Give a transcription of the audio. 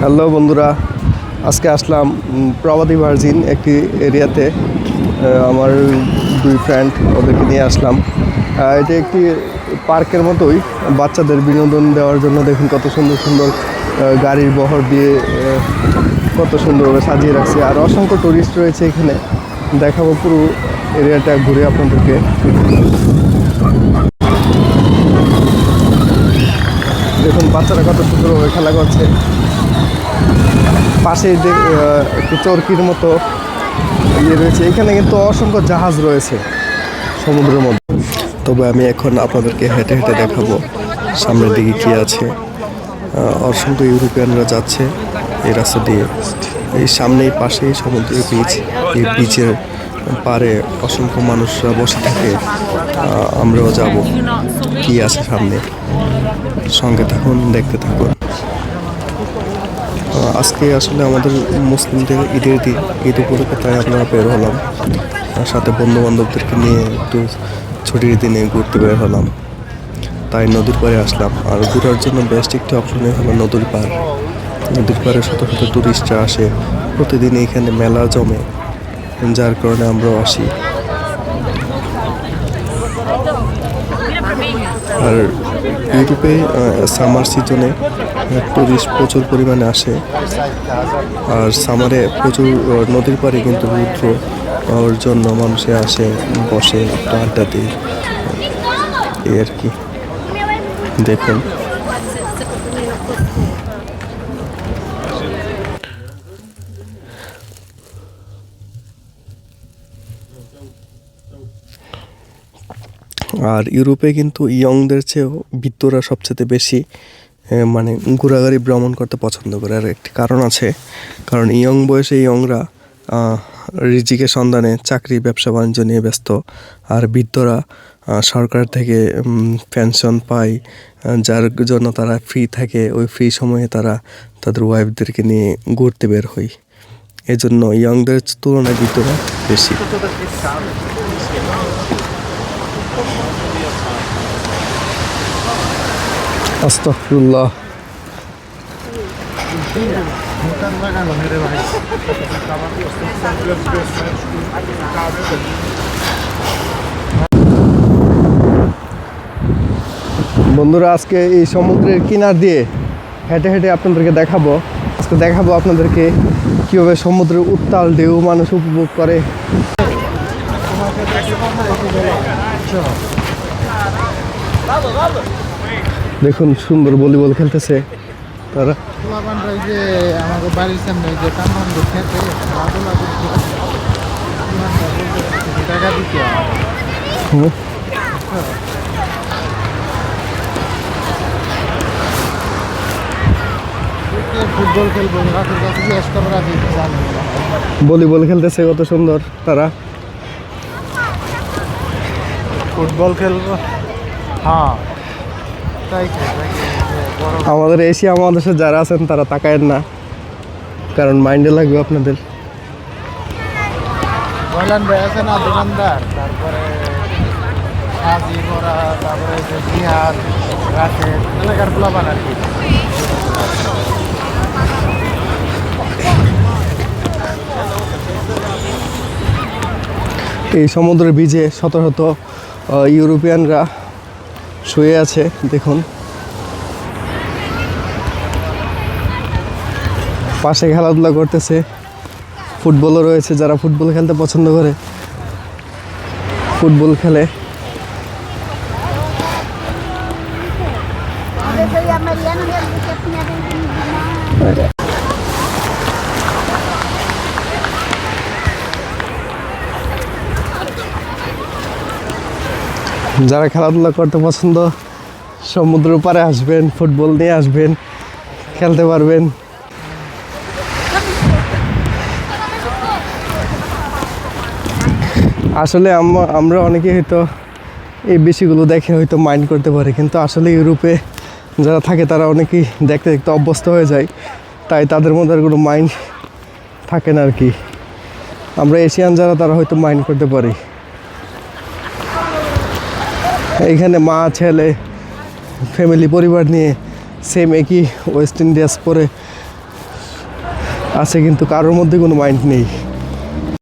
Hello বন্ধুরা, আজকে আসলাম প্রবাদী virgin একটি এরিয়াতে। আমার দুই ফ্রেন্ড ওদেরকে নিয়ে আসলাম। এটা একটি পার্কের মতোই, বাচ্চাদের বিনোদন দেওয়ার জন্য দেখুন কত সুন্দর সুন্দর গাড়ির বহর দিয়ে কত সুন্দরভাবে সাজিয়ে রাখছে। আর অসংখ্য টুরিস্ট রয়েছে এখানে। দেখাবো পুরো এরিয়াটা ঘুরে আপনাদেরকে। দেখুন বাচ্চারা কত সুন্দরভাবে খেলা করছে। পাশে একটি চরকির মতো ইয়ে রয়েছে। এখানে কিন্তু অসংখ্য জাহাজ রয়েছে সমুদ্রের মধ্যে। তবে আমি এখন আপনাদেরকে হেঁটে হেঁটে দেখাবো সামনের দিকে কি আছে। অসংখ্য ইউরোপিয়ানরা যাচ্ছে এই রাস্তা দিয়ে। এই সামনেই পাশেই সমুদ্রের বীচ এই বীচের পারে অসংখ্য মানুষরা বসে থাকে। আমরাও যাব। কি আছে সামনে? সঙ্গে থাকুন, দেখতে থাকুন। আজকে আসলে আমাদের মুসলিমদের ঈদের দিন, ঈদ উপলক্ষে তাই আমরা বের হলাম। সাথে বন্ধু বান্ধবদেরকে নিয়ে একটু ছুটির দিনে ঘুরতে বের হলাম। তাই নদীর পাড়ে আসলাম। আর ঘোরার জন্য বেস্ট একটি অপশনে হলো নদীর পাড়। নদীর পাড়ে শত শত টুরিস্টরা আসে। প্রতিদিন এখানে মেলা জমে, যার কারণে আমরাও আসি। আর ইউরোপে সামার সিজনে টুরিস্ট প্রচুর পরিমাণে আসে। আর সামারে প্রচুর নদীর পাড়ে কিন্তু রুদ্র, ওর জন্য মানুষে আসে, বসে আড্ডা দিয়ে। এই আর কি। দেখুন। আর ইউরোপে কিন্তু ইয়ংদের চেয়েও বৃত্তরা সবচেয়ে বেশি মানে ঘোরাঘুরি ভ্রমণ করতে পছন্দ করে। আর একটি কারণ আছে, কারণ ইয়ং বয়সে ইয়ংরা রিজিকের সন্ধানে চাকরি, ব্যবসা, বাণিজ্য নিয়ে ব্যস্ত। আর বৃদ্ধরা সরকার থেকে পেনশন পায় যার জন্য তারা ফ্রি থাকে। ওই ফ্রি সময়ে তারা তাদের ওয়াইফদেরকে নিয়ে ঘুরতে বের হয়। এজন্য ইয়ংদের তুলনায় বৃদ্ধরা বেশি। বন্ধুরা, আজকে এই সমুদ্রের কিনার দিয়ে হেঁটে হেঁটে আপনাদেরকে দেখাবো। আজকে দেখাবো আপনাদেরকে কীভাবে সমুদ্রের উত্তাল ঢেউ মানুষ উপভোগ করে। দেখুন সুন্দর ভলিবল খেলতেছে তারা। যে আমাদের বাড়ির সামনে যে কামরাঙ্গ খেতে টাকা দিতে হুম। ফুটবল খেলব। ভলিবল খেলতেছে কত সুন্দর তারা। ফুটবল খেলব? হ্যাঁ তাই তো, তাই তো, যে বড় আমাদের এশিয়া মহাদেশে যারা আছেন তারা তাকায়েন না কারণ মাইন্ডে লাগবে আপনাদের। বললেন ভাই আছে না দোকানদার? তারপরে হাজি করা তারপরে যে জিহাদ রাখে এলাকার পোলাপান আর কি। এই সমুদ্রের বীজে শত শত ইউরোপিয়ানরা শুয়ে আছে, দেখুন। পাশে খেলাধুলা করতেছে। ফুটবলও রয়েছে, যারা ফুটবল খেলতে পছন্দ করে, ফুটবল খেলে। যারা খেলাধুলা করতে পছন্দ, সমুদ্রের পারে আসবেন, ফুটবল নিয়ে আসবেন, খেলতে পারবেন। আসলে আমরা অনেকে হয়তো এই বেশিগুলো দেখে হয়তো মাইন্ড করতে পারে, কিন্তু আসলে ইউরোপে যারা থাকে তারা অনেকেই দেখতে দেখতে অভ্যস্ত হয়ে যায়, তাই তাদের মধ্যে আর কোনো মাইন্ড থাকে না আর কি। আমরা এশিয়ান যারা, তারা হয়তো মাইন্ড করতে পারি। এইখানে মা, ছেলে ফ্যামিলি পরিবার নিয়ে সেম একই ওয়েস্ট ইন্ডিয়াস পরে আছে, কিন্তু কারোর মধ্যে কোনো মাইন্ড নেই।